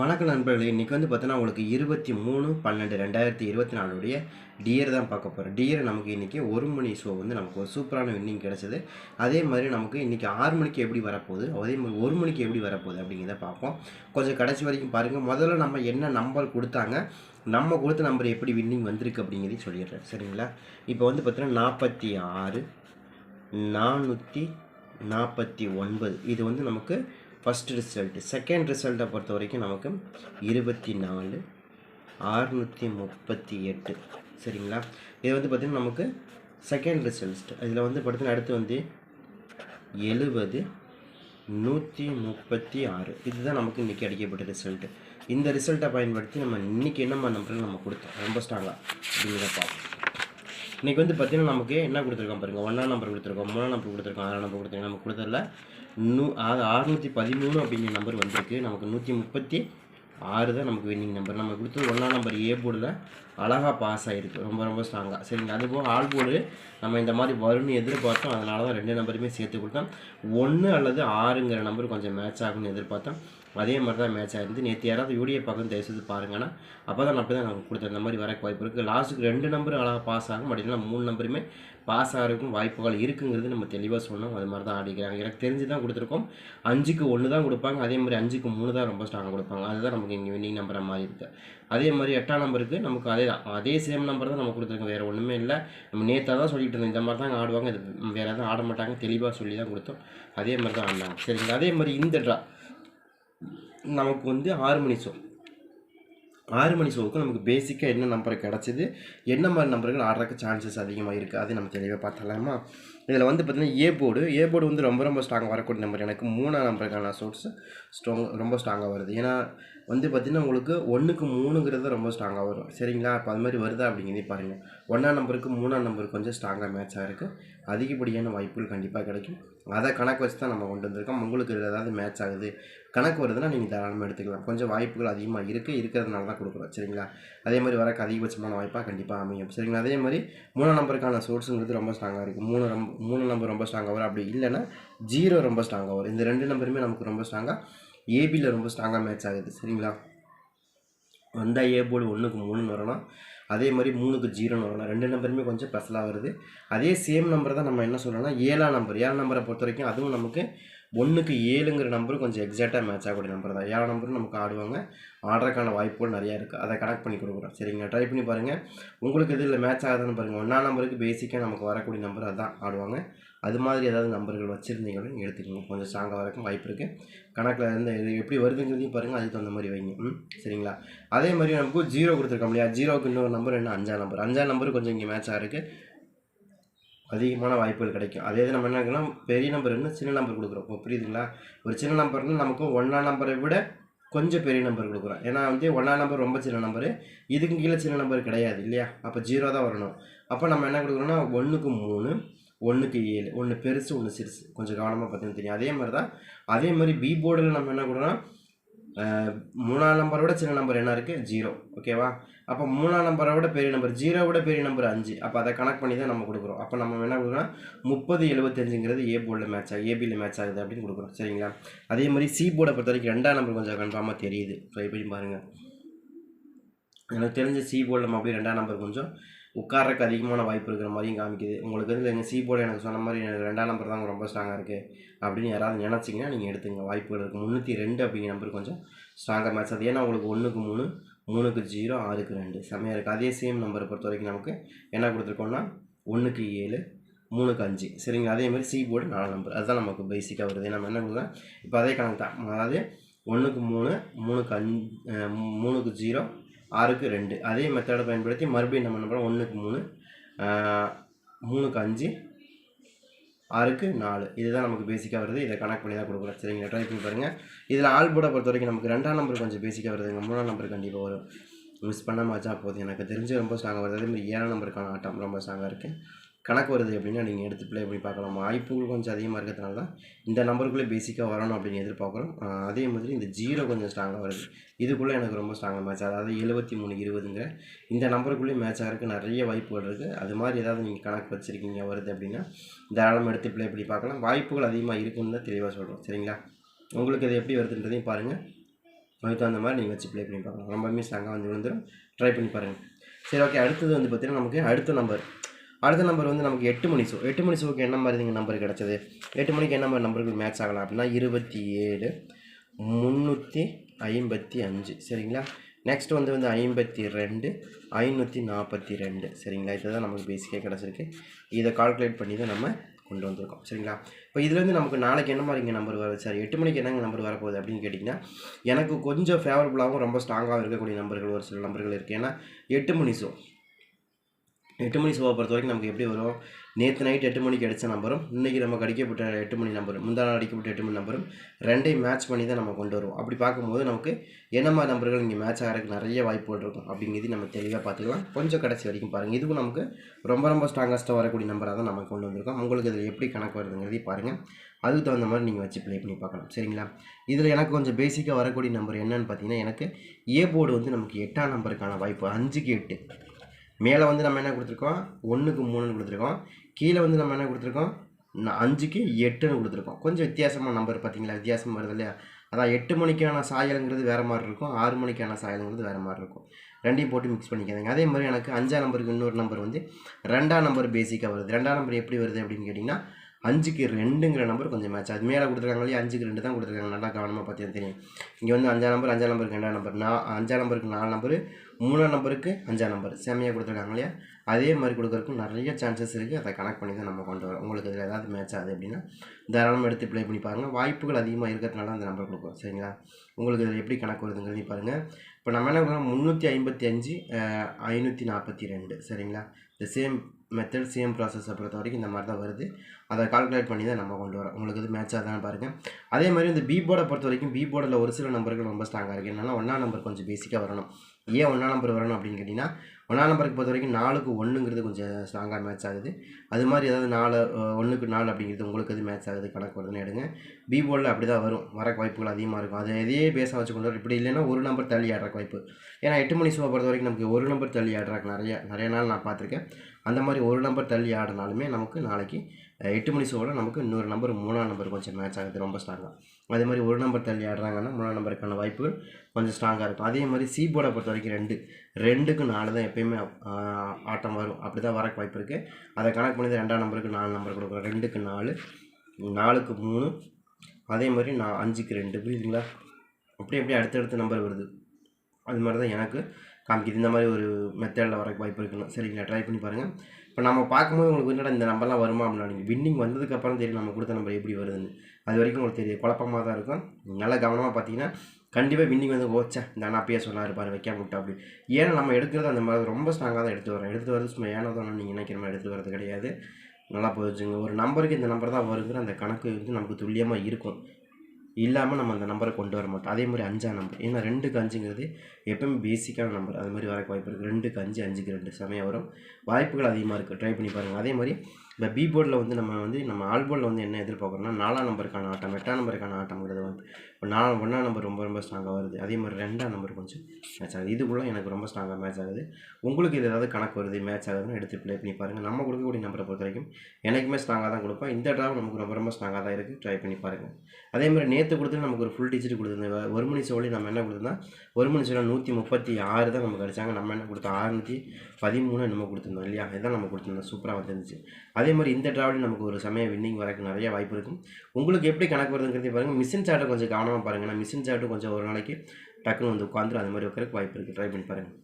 வணக்கம் நண்பர்களே. இன்றைக்கி வந்து பார்த்தோன்னா உங்களுக்கு இருபத்தி மூணு பன்னெண்டு ரெண்டாயிரத்தி இருபத்தி நாலுடைய டியர் தான் பார்க்க போகிறோம் டியர் நமக்கு இன்றைக்கி ஒரு மணி ஷோ வந்து நமக்கு ஒரு சூப்பரான வின்னிங் கிடச்சிது. அதே மாதிரி நமக்கு இன்றைக்கி ஆறு மணிக்கு எப்படி வரப்போகுது? அதே மாதிரி ஒரு மணிக்கு எப்படி வரப்போகுது அப்படிங்கிறத பார்ப்போம். கொஞ்சம் கடைசி வரைக்கும் பாருங்கள் முதல்ல நம்ம என்ன நம்பர் கொடுத்தாங்க? நம்ம கொடுத்த நம்பர் எப்படி வின்னிங் வந்திருக்கு அப்படிங்கிறதையும் சொல்லிடுறேன். சரிங்களா? இப்போ வந்து பார்த்தீங்கன்னா நாற்பத்தி ஆறு நானூற்றி நாற்பத்தி ஒன்பது. இது வந்து நமக்கு ஃபஸ்ட் ரிசல்ட்டு செகண்ட் ரிசல்ட்டை பொறுத்த வரைக்கும் நமக்கு இருபத்தி நாலு ஆறுநூற்றி முப்பத்தி எட்டு. சரிங்களா? இது வந்து பார்த்திங்கன்னா நமக்கு செகண்ட் ரிசல்ட் இதில் வந்து பார்த்தீங்கன்னா அடுத்து வந்து எழுபது நூற்றி முப்பத்தி ஆறு. இதுதான் நமக்கு இன்றைக்கி அடிக்கப்பட்ட ரிசல்ட்டு இந்த ரிசல்ட்டை பயன்படுத்தி நம்ம இன்றைக்கி என்ன நம்பர் நம்ம கொடுத்தோம். ரொம்ப ஸ்ட்ராங்காக அப்படிங்கிறத பார்ப்போம். இன்றைக்கி வந்து பார்த்தீங்கன்னா நமக்கு என்ன கொடுத்துருக்கோம் பாருங்கள் ஒன்றாம் நம்பர் கொடுத்துருக்கோம் மூணாம் நம்பர் கொடுத்துருக்கோம் ஆறாம் நம்பர் கொடுத்துருக்கோம். நமக்கு கொடுத்ததில்ல நூ அது அறுநூற்றி பதிமூணு அப்படிங்கிற நம்பர் வந்திருக்கு. நமக்கு நூற்றி முப்பத்தி ஆறு தான் நமக்கு வின்னிங் நம்பர் நம்ம கொடுத்தது ஒன்றாம் நம்பர் ஏ போர்டில் அழகாக பாஸ் ஆகிருக்கு ரொம்ப ரொம்ப ஸ்ட்ராங்காக சரிங்க அதுபோக ஆல் போர்டு நம்ம இந்த மாதிரி வரும்னு எதிர்பார்த்தோம். அதனால தான் ரெண்டு நம்பருமே சேர்த்து கொடுத்தோம். ஒன்று அல்லது ஆறுங்கிற நம்பர் கொஞ்சம் மேட்ச் ஆகும்னு எதிர்பார்த்தோம். அதே மாதிரி தான் மேட்ச் ஆயிருந்து நேற்று யாராவது வீடியோ பார்க்க தயவுசெய்து பாருங்கன்னா அப்போ தான் அப்படி தான் நாங்கள் கொடுத்தோம் இந்த மாதிரி வரக்கு வாய்ப்பு இருக்குது லாஸ்ட்டுக்கு ரெண்டு நம்பர் அழகாக பாஸ் ஆகும். அப்படின்னா மூணு நம்பருமே பாஸ் ஆகிறதுக்கும் வாய்ப்புகள் இருக்குங்கிறது நம்ம தெளிவாக சொன்னோம் அது மாதிரி தான் ஆடிக்கிறாங்க. எனக்கு தெரிஞ்சு தான் கொடுத்துருக்கோம். அஞ்சுக்கு ஒன்று தான் கொடுப்பாங்க. அதே மாதிரி அஞ்சுக்கு மூணு தான் ரொம்ப ஸ்ட்ராங்காக கொடுப்பாங்க. அதுதான் நமக்கு இங்கே வின்னிங் நம்பரை மாதிரி இருக்குது அதே மாதிரி எட்டாம் நம்பருக்கு நமக்கு அதே தான். அதே சேம் நம்பர் தான் நம்ம கொடுத்துருக்கோம். வேறு ஒன்றுமே இல்லை. நம்ம நேற்று தான் சொல்லிட்டு இருந்தோம். இந்த மாதிரி தான் ஆடுவாங்க. இது வேறு எதுவும் ஆட மாட்டாங்க தெளிவாக சொல்லி தான் கொடுத்தோம். அதே மாதிரி தான் ஆடினாங்க. சரிங்களா? அதே மாதிரி இந்த ட்ரா நமக்கு வந்து ஆறு மணி ஷோ ஆறு மணி ஷோவுக்கு நமக்கு பேசிக்காக என்ன நம்பர் கிடச்சிது? என்ன மாதிரி நம்பர்கள் ஆடுறதுக்கு சான்சஸ் அதிகமாக இருக்குது அது நம்ம தெளிவாக பார்த்தலாமா இதில் வந்து பார்த்திங்கன்னா ஏ போர்டு ஏ போர்டு வந்து ரொம்ப ரொம்ப ஸ்ட்ராங்காக வரக்கூடிய நம்பர் எனக்கு மூணாம் நம்பருக்கான சோர்ஸ் ஸ்ட்ராங் ரொம்ப ஸ்ட்ராங்காக வருது. ஏன்னா வந்து பார்த்திங்கன்னா உங்களுக்கு ஒன்றுக்கு மூணுங்கிறது ரொம்ப ஸ்ட்ராங்காக வரும். சரிங்களா? இப்போ அது மாதிரி வருதா அப்படிங்கிறதே பாருங்கள் ஒன்றாம் நம்பருக்கு மூணாம் நம்பருக்கு கொஞ்சம் ஸ்ட்ராங்காக மேட்ச் இருக்குது அதிகப்படியான வாய்ப்புகள் கண்டிப்பாக கிடைக்கும். அதை கணக்கு வச்சு தான் நம்ம கொண்டு வந்திருக்கோம். உங்களுக்கு ஏதாவது மேட்ச் ஆகுது கணக்கு வருதுன்னா நீங்கள் தாராளமாக எடுத்துக்கலாம். கொஞ்சம் வாய்ப்புகள் அதிகமாக இருக்குது இருக்கிறதுனால தான் கொடுக்குறோம். சரிங்களா? அதே மாதிரி வரக்கு அதிகபட்சமான வாய்ப்பாக கண்டிப்பாக அமையும். சரிங்களா? அதே மாதிரி மூணு நம்பருக்கான சோர்ஸுங்கிறது ரொம்ப ஸ்ட்ராங்காக இருக்குது மூணு ரொம்ப மூணு நம்பர் ரொம்ப ஸ்ட்ராங்காக வரும். அப்படி இல்லைன்னா ஜீரோ ரொம்ப ஸ்ட்ராங்காக வரும். இந்த ரெண்டு நம்பருமே நமக்கு ரொம்ப ஸ்ட்ராங்காக ஏபியில் ரொம்ப ஸ்ட்ராங்காக மேட்ச் ஆகுது. சரிங்களா? வந்தால் ஏ போர்டு ஒன்றுக்கு மூணுன்னு வரணும். அதே மாதிரி மூணுக்கு ஜீரோன்னு வரணும் ரெண்டு நம்பருமே கொஞ்சம் ஸ்பெஷலாக வருது. அதே சேம் நம்பர் தான் நம்ம என்ன சொல்லணும்னா ஏழாம் நம்பர் ஏழாம் நம்பரை பொறுத்த வரைக்கும் அதுவும் நமக்கு ஒன்றுக்கு ஏழுங்கிற நம்பரும் கொஞ்சம் எக்ஸாக்டாக மேட்ச் ஆகக்கூடிய நம்பர் தான். ஏழு நம்பரும் நமக்கு ஆடுவாங்க. ஆடுறதுக்கான வாய்ப்புகள் நிறையா இருக்குது அதை கனெக்ட் பண்ணி கொடுக்குறோம். சரிங்க ட்ரை பண்ணி பாருங்கள் உங்களுக்கு இதில் மேட்ச் ஆகுதுன்னு பாருங்கள் ஒன்றாம் நம்பருக்கு பேசிக்காக நமக்கு வரக்கூடிய நம்பர் அதான் ஆடுவாங்க. அது மாதிரி ஏதாவது நம்பர்கள் வச்சுருந்தீங்களும் எடுத்துக்கோங்க. கொஞ்சம் ஸ்ட்ராங்காக வரக்கும் வாய்ப்பு இருக்குது கணக்கில் இருந்து இது எப்படி வருதுங்கிறதையும் பாருங்கள் அதுக்கு தகுந்த மாதிரி வைங்க. ம்? சரிங்களா? அதே மாதிரி நமக்கு ஜீரோ கொடுத்துருக்கோம் இல்லையா? ஜீரோக்கு இன்னொரு நம்பர் என்ன? அஞ்சாம் நம்பர் அஞ்சாம் நம்பர் கொஞ்சம் இங்கே மேட்ச் ஆகிருக்கு அதிகமான வாய்ப்புகள் கிடைக்கும். அதே இது நம்ம என்ன பண்ணலாம் பெரிய நம்பர் சின்ன நம்பர் கொடுக்குறோம். இப்போ புரியுதுங்களா? ஒரு சின்ன நம்பர்னு நமக்கு ஒன்றாம் நம்பரை விட கொஞ்சம் பெரிய நம்பர் கொடுக்குறோம். ஏன்னா வந்து ஒன்றாம் நம்பர் ரொம்ப சின்ன நம்பரு இதுக்கு கீழே சின்ன நம்பர் கிடையாது இல்லையா? அப்போ ஜீரோ தான் வரணும். அப்போ நம்ம என்ன கொடுக்குறோம்னா ஒன்றுக்கு மூணு ஒன்றுக்கு ஏழு ஒன்று பெருசு ஒன்று சிறுசு. கொஞ்சம் கவனமாக பார்த்தீங்கன்னா தெரியும். அதே மாதிரி தான் அதே மாதிரி பி போர்டில் நம்ம என்ன கொடுக்குறோம் மூணாம் நம்பரை விட சின்ன நம்பர் என்ன இருக்குது ஜீரோ ஓகேவா அப்போ மூணாம் நம்பரை விட பெரிய நம்பர் ஜீரோ விட பெரிய நம்பர் அஞ்சு. அப்போ அதை கனெக்ட் பண்ணி தான் நம்ம கொடுக்குறோம். அப்போ நம்ம என்ன கொடுக்குறோம் முப்பது எழுபத்தஞ்சுங்கிறது ஏ போர்டில் மேட்ச் ஆகுது ஏபியில் மேட்ச் ஆகுது அப்படின்னு கொடுக்குறோம். சரிங்களா? அதே மாதிரி சி போர்டை பொறுத்த வரைக்கும் ரெண்டாம் நம்பர் கொஞ்சம் கன்ஃபார்மாக தெரியுது. ட்ரை பண்ணி பாருங்கள் எனக்கு தெரிஞ்ச சி போர்டில் நம்ம அப்படியே ரெண்டாம் நம்பர் கொஞ்சம் உட்காரக்கு அதிகமான வாய்ப்பு இருக்கிற மாதிரியும் காமிக்குது. உங்களுக்கு வந்து எங்கள் சி போர்டு எனக்கு சொன்ன மாதிரி எனக்கு ரெண்டாம் நம்பர் தான் ரொம்ப ஸ்ட்ராங்காக இருக்குது அப்படின்னு யாராவது நினச்சிங்கன்னா நீங்கள் எடுத்துங்க வாய்ப்புகள் இருக்குது முந்நூற்றி ரெண்டு அப்படிங்கிற நம்பர் கொஞ்சம் ஸ்ட்ராங்காக மேட்ச் அது ஏன்னா உங்களுக்கு ஒன்றுக்கு மூணு மூணுக்கு ஜீரோ ஆறுக்கு ரெண்டு. செம்மையாக இருக்குது அதே சேம் நம்பரை பொறுத்த வரைக்கும் நமக்கு என்ன கொடுத்துருக்கோம்னா ஒன்றுக்கு ஏழு மூணுக்கு அஞ்சு. சரிங்களா? அதே மாதிரி சி போர்டு நாலு நம்பர் அதுதான் நமக்கு பேசிக்காக வருது. நம்ம என்ன கொடுக்கலாம் இப்போ அதே கணக்கு தான். அதாவது ஒன்றுக்கு மூணு மூணுக்கு அஞ்சு மூணுக்கு ஜீரோ ஆறுக்கு ரெண்டு. அதே மெத்தடை பயன்படுத்தி மறுபடியும் நம்ம என்ன பண்ணுறோம் ஒன்றுக்கு மூணு மூணுக்கு அஞ்சு ஆறுக்கு நாலு. இதுதான் நமக்கு பேசிக்காக வருது. இதை கணக்கு பண்ணி தான் கொடுக்குறோம். சரிங்களா? ட்ரை பண்ணி பாருங்கள் இதில் ஆல் போட பொறுத்த வரைக்கும் நமக்கு ரெண்டாம் நம்பர் கொஞ்சம் பேசிக்காக வருதுங்க. மூணாம் நம்பர் கண்டிப்பாக வரும். மிஸ் பண்ணாமல் வச்சா போதும். எனக்கு தெரிஞ்சு ரொம்ப ஸ்ட்ராங்காக வருது. அதேமாதிரி ஏழாம் நம்பருக்கான ஆட்டம் ரொம்ப ஸ்ட்ராங்காக இருக்குது கணக்கு வருது அப்படின்னா நீங்கள் எடுத்து ப்ளே பண்ணி பார்க்கலாம். வாய்ப்புகள் கொஞ்சம் அதிகமாக இருக்கிறதுனால தான் இந்த நம்பருக்குள்ளே பேசிக்காக வரணும் அப்படின்னு எதிர்பார்க்குறோம். அதே மாதிரி இந்த ஜீரோ கொஞ்சம் ஸ்ட்ராங்காக வருது. இதுக்குள்ளே எனக்கு ரொம்ப ஸ்ட்ராங்காக மேட்ச் அதாவது எழுபத்தி மூணு இருபதுங்க இந்த நம்பருக்குள்ளேயே மேட்ச் ஆகிறதுக்கு நிறைய வாய்ப்புகள் இருக்குது அது மாதிரி ஏதாவது நீங்கள் கணக்கு வச்சுருக்கீங்க வருது அப்படின்னா தாராளமாக எடுத்து ப்ளே பண்ணி பார்க்கலாம். வாய்ப்புகள் அதிகமாக இருக்குன்னு தான் தெளிவாக சொல்கிறோம் சரிங்களா? உங்களுக்கு அது எப்படி வருதுன்றதையும் பாருங்கள் அதுக்கு தகுந்த மாதிரி நீங்கள் வச்சு ப்ளே பண்ணி பார்க்கலாம். ரொம்பவுமே ஸ்ட்ராங்காக வந்து விழுந்துடும் ட்ரை பண்ணி பாருங்கள் சரி ஓகே அடுத்தது வந்து பார்த்திங்கன்னா நமக்கு அடுத்த நம்பர் அடுத்த நம்பர் வந்து நமக்கு எட்டு மணி ஷோ எட்டு மணி ஷோக்கு என்ன மாதிரி நீங்கள் நம்பர் கிடச்சது? எட்டு மணிக்கு என்ன மாதிரி நம்பர்கள் மேட்ச் ஆகலாம் அப்படின்னா இருபத்தி ஏழு முந்நூற்றி ஐம்பத்தி அஞ்சு. சரிங்களா? நெக்ஸ்ட் வந்து வந்து ஐம்பத்தி ரெண்டு ஐநூற்றி நாற்பத்தி ரெண்டு சரிங்களா? இதுதான் நமக்கு பேசிக்காக கிடச்சிருக்கு. இதை கால்குலேட் பண்ணி தான் நம்ம கொண்டு வந்திருக்கோம். சரிங்களா? இப்போ இதுலேருந்து நமக்கு நாளைக்கு என்ன மாதிரி இங்கே நம்பர் வருது சார் எட்டு மணிக்கு என்னங்க நம்பர் வரப்போகுது அப்படின்னு கேட்டிங்கன்னா எனக்கு கொஞ்சம் ஃபேவரபுளாகவும் ரொம்ப ஸ்ட்ராங்காகவும் இருக்கக்கூடிய நம்பர்கள் ஒரு சில நம்பர்கள் இருக்குது ஏன்னா எட்டு மணி ஷோ எட்டு மணி ஷோவை பொறுத்த வரைக்கும் நமக்கு எப்படி வரும்? நேற்று நைட் எட்டு மணிக்கு அடித்த நம்பரும் இன்றைக்கி நம்ம அடிக்கப்பட்ட எட்டு மணி நம்பரும் முந்தா நாள் அடிக்கப்பட்ட எட்டு மணி நம்பரும் ரெண்டையும் மேட்ச் பண்ணி தான் நம்ம கொண்டு வருவோம். அப்படி பார்க்கும்போது நமக்கு என்ன மாதிரி நம்பர்கள் இங்கே மேட்ச் ஆகிறதுக்கு நிறைய வாய்ப்புகள் இருக்கும் அப்படிங்கிறது நம்ம தெளிவாக பார்த்துக்கலாம். கொஞ்சம் கடைசி வரைக்கும் பாருங்கள் இதுவும் நமக்கு ரொம்ப ரொம்ப ஸ்ட்ராங்கஸ்ட்டாக வரக்கூடிய நம்பராக தான் நம்ம கொண்டு வந்திருக்கோம். உங்களுக்கு இதில் எப்படி கணக்கு வருதுங்கிறதையும் பாருங்கள் அதுக்கு தகுந்த மாதிரி நீங்கள் வச்சு ப்ளே பண்ணி பார்க்கலாம். சரிங்களா? இதில் எனக்கு கொஞ்சம் பேசிக்காக வரக்கூடிய நம்பர் என்னன்னு பார்த்தீங்கன்னா எனக்கு ஏ போர்டு வந்து நமக்கு எட்டாம் நம்பருக்கான வாய்ப்பு அஞ்சுக்கு எட்டு. மேலே வந்து நம்ம என்ன கொடுத்துருக்கோம்? ஒன்றுக்கு மூணுன்னு கொடுத்துருக்கோம். கீழே வந்து நம்ம என்ன கொடுத்துருக்கோம்? அஞ்சுக்கு எட்டுன்னு கொடுத்துருக்கோம். கொஞ்சம் வித்தியாசமான நம்பர் பார்த்தீங்களா? வித்தியாசமாக வருது இல்லையா? அதான் எட்டு மணிக்கான சாயலுங்கிறது வேறு மாதிரி இருக்கும். ஆறு மணிக்கான சாயலுங்கிறது வேறு மாதிரி இருக்கும். ரெண்டையும் போட்டு மிக்ஸ் பண்ணிக்காதீங்க. அதே மாதிரி எனக்கு அஞ்சாம் நம்பருக்கு இன்னொரு நம்பர் வந்து ரெண்டாம் நம்பர் பேசிக்காக வருது. ரெண்டாம் நம்பர் எப்படி வருது அப்படின்னு கேட்டிங்கன்னா அஞ்சுக்கு ரெண்டுங்கிற நம்பர் கொஞ்சம் மேட்ச் அது மேலே கொடுத்துருக்காங்க இல்லையா? அஞ்சுக்கு ரெண்டு தான் கொடுத்துருக்காங்க. நல்லா கவனமாக பார்த்தீங்கன்னா தெரியும். இங்கே வந்து அஞ்சாம் நம்பர் அஞ்சாம் நம்பருக்கு ரெண்டாம் நம்பர் நான் அஞ்சாம் நம்பருக்கு நாலு நம்பரு மூணாம் நம்பருக்கு அஞ்சாம் நம்பர் செம்மையாக கொடுத்துருக்காங்க இல்லையா? அதே மாதிரி கொடுக்குறதுக்கும் நிறைய சான்சஸ் இருக்குது அதை கனெக்ட் பண்ணி தான் நம்ம கொண்டு வரோம். உங்களுக்கு இதில் ஏதாவது மேட்ச் ஆகுது அப்படின்னா தாராளமாக எடுத்து ப்ளே பண்ணி பாருங்கள் வாய்ப்புகள் அதிகமாக இருக்கிறதுனால அந்த நம்பர் கொடுப்போம் சரிங்களா? உங்களுக்கு இதில் எப்படி கணக்கு வருதுங்கிறதையும் பாருங்கள் இப்போ நம்ம என்ன பண்ணுறோம் முந்நூற்றி ஐம்பத்தி அஞ்சு ஐநூற்றி நாற்பத்தி ரெண்டு. சரிங்களா? இந்த சேம் மெத்தட் சேம் ப்ராசஸை பொறுத்த வரைக்கும் இந்த மாதிரி தான் வருது. அதை கால்குலேட் பண்ணி தான் நம்ம கொண்டு வரோம். உங்களுக்கு இது மேட்ச் தான் பாருங்கள் அதே மாதிரி இந்த பி போர்டை பொறுத்த வரைக்கும் பி போர்டில் ஒரு சில நம்பர்கள் ரொம்ப ஸ்ட்ராங்காக இருக்குது என்னென்னா ஒன்றா நம்பர் கொஞ்சம் பேசிக்காக வரணும். ஏன் ஒன்றா நம்பர் வரணும் அப்படின்னு கேட்டிங்கன்னா ஒன்றாம் நம்பருக்கு பொறுத்த வரைக்கும் நாலுக்கு ஒன்றுங்கிறது கொஞ்சம் ஸ்ட்ராங்காக மேட்ச் ஆகுது. அது மாதிரி ஏதாவது நாலு ஒன்றுக்கு நாலு அப்படிங்கிறது உங்களுக்கு எது மேட்ச் ஆகுது? கணக்கு வருதுன்னு எடுங்க. பி போர்டில் அப்படி தான் வரும். வர வாய்ப்புகள் அதிகமாக இருக்கும். அதை எதையே பேச வச்சு கொண்டு வரும் இப்படி இல்லைன்னா ஒரு நம்பர் தள்ளி ஆடுறக்கு வாய்ப்பு. ஏன்னா எட்டு மணி ஷோவை பொறுத்த வரைக்கும் நமக்கு ஒரு நம்பர் தள்ளி ஆடுறக்கு நிறைய நிறைய நாள் நான் பார்த்துருக்கேன். அந்த மாதிரி ஒரு நம்பர் தள்ளி ஆடினாலுமே நமக்கு நாளைக்கு எட்டு மணி ஷோவில் நமக்கு இன்னொரு நம்பர் மூணாம் நம்பர் கொஞ்சம் மேட்ச் ஆகுது ரொம்ப ஸ்ட்ராங்காக அதே மாதிரி ஒரு நம்பர் தள்ளி ஆடுறாங்கன்னா மூணாம் நம்பருக்கான வாய்ப்புகள் கொஞ்சம் ஸ்ட்ராங்காக இருக்கும். அதே மாதிரி சி போர்டை பொறுத்த வரைக்கும் ரெண்டு. ரெண்டுக்கு நாலு தான் எப்பயுமே ஆட்டம் வரும். அப்படி தான் வரக்கு வாய்ப்பு இருக்குது அதை கணக்கு பண்ணி ரெண்டாம் நம்பருக்கு நாலு நம்பர் கொடுக்குறோம். ரெண்டுக்கு நாலு நாலுக்கு மூணு அதே மாதிரி நான் அஞ்சுக்கு ரெண்டு. புரியுதுங்களா? அப்படி அப்படியே அடுத்தடுத்த நம்பர் வருது. அது மாதிரி தான் எனக்கு காமிக்குது. இந்த மாதிரி ஒரு மெத்தடில் வரக்கு வாய்ப்பு இருக்கணும் சரிங்களா ட்ரை பண்ணி பாருங்கள் இப்போ நம்ம பார்க்கும்போது உங்களுக்கு என்னடா இந்த நம்பர்லாம் வருமா அப்படின்னா நீங்கள் வின்னிங் வந்ததுக்கப்புறம் தெரியும் நம்ம கொடுத்த நம்பர் எப்படி வருதுன்னு. அது வரைக்கும் உங்களுக்கு தெரியும். குழப்பமாக தான் இருக்கும். நல்லா கவனமாக பார்த்தீங்கன்னா கண்டிப்பாக வின்னிங் வந்து ஓச்சா இந்த அண்ணா அப்பயே சொன்னார் பாரு வைக்காம விட்டா அப்படி. ஏன்னா நம்ம எடுக்கிறது அந்த மாதிரி ரொம்ப ஸ்ட்ராங்காக தான் எடுத்து வரோம் எடுத்து வரது சும்மா ஏனோ தானோ நீங்கள் நினைக்கிற மாதிரி எடுத்து வரது கிடையாது. நல்லா போச்சுங்க ஒரு நம்பருக்கு இந்த நம்பர் தான் வருங்கிற அந்த கணக்கு வந்து நமக்கு துல்லியமாக இருக்கும். இல்லாமல் நம்ம அந்த நம்பரை கொண்டு வர மாட்டோம். அதே மாதிரி அஞ்சாம் நம்பர் ஏன்னா ரெண்டுக்கு அஞ்சுங்கிறது எப்பவுமே பேசிக்கான நம்பர் அது மாதிரி வரக்கு வாய்ப்பு இருக்குது ரெண்டுக்கு அஞ்சு அஞ்சுக்கு ரெண்டு சமயம் வரும். வாய்ப்புகள் அதிகமாக இருக்குது ட்ரை பண்ணி பாருங்கள் அதே மாதிரி இந்த பி போர்டில் வந்து நம்ம வந்து நம்ம ஆல் போர்டில் வந்து என்ன எதிர்பார்க்குறோம்னா நாலாம் நம்பருக்கான ஆட்டம் எட்டாம் நம்பருக்கான ஆட்டம்ங்கிறது வந்து இப்போ நாலு ஒன்றாம் நம்பர் ரொம்ப ரொம்ப ஸ்ட்ராங்காக வருது. அதே மாதிரி ரெண்டாம் நம்பர் கொஞ்சம் மேட்ச் ஆகுது. இதுக்குள்ளே எனக்கு ரொம்ப ஸ்ட்ராங்காக மேட்ச் ஆகுது. உங்களுக்கு இது ஏதாவது கணக்கு வருது மேட்ச் ஆகுதுன்னு எடுத்து ப்ளே பண்ணி பாருங்கள் நம்ம கொடுக்கக்கூடிய நம்பரை பொறுத்த வரைக்கும் எனக்குமே ஸ்ட்ராங்காக தான் கொடுப்போம் இந்த ட்ராவ் நமக்கு ரொம்ப ரொம்ப ஸ்ட்ராங்காக தான் இருக்குது ட்ரை பண்ணி பாருங்கள் அதே மாதிரி நேற்று கொடுத்து நமக்கு ஒரு ஃபுல் டிஜிட் கொடுத்துருந்தேன். ஒரு மணி சோழி நம்ம என்ன கொடுத்தோம்னா ஒரு மணி சோழி நூற்றி முப்பத்தி ஆறு தான் நமக்கு அடிச்சாங்க நம்ம என்ன கொடுத்தோம்? ஆறுநூற்றி பதிமூணு நம்ம கொடுத்துருந்தோம் இல்லையா? இதான் நம்ம கொடுத்துருந்தோம். சூப்பராக வந்துருந்துச்சு. அதே மாதிரி இந்த ட்ராவலில் நமக்கு ஒரு சமயம் வின்னிங் வரக்கு நிறைய வாய்ப்பு இருக்கும். உங்களுக்கு எப்படி கணக்கு வருதுங்கிறதே பாருங்கள் மிஷின் சார்ட்டை கொஞ்சம் கவனமாக பாருங்கள் நான் மிஷின் சார்ட்டு கொஞ்சம் ஒரு நாளைக்கு டக்குன்னு வந்து உட்காந்துரும் அது மாதிரி உட்கறக்கு வாய்ப்பு இருக்குது ட்ரை பண்ணி பாருங்கள்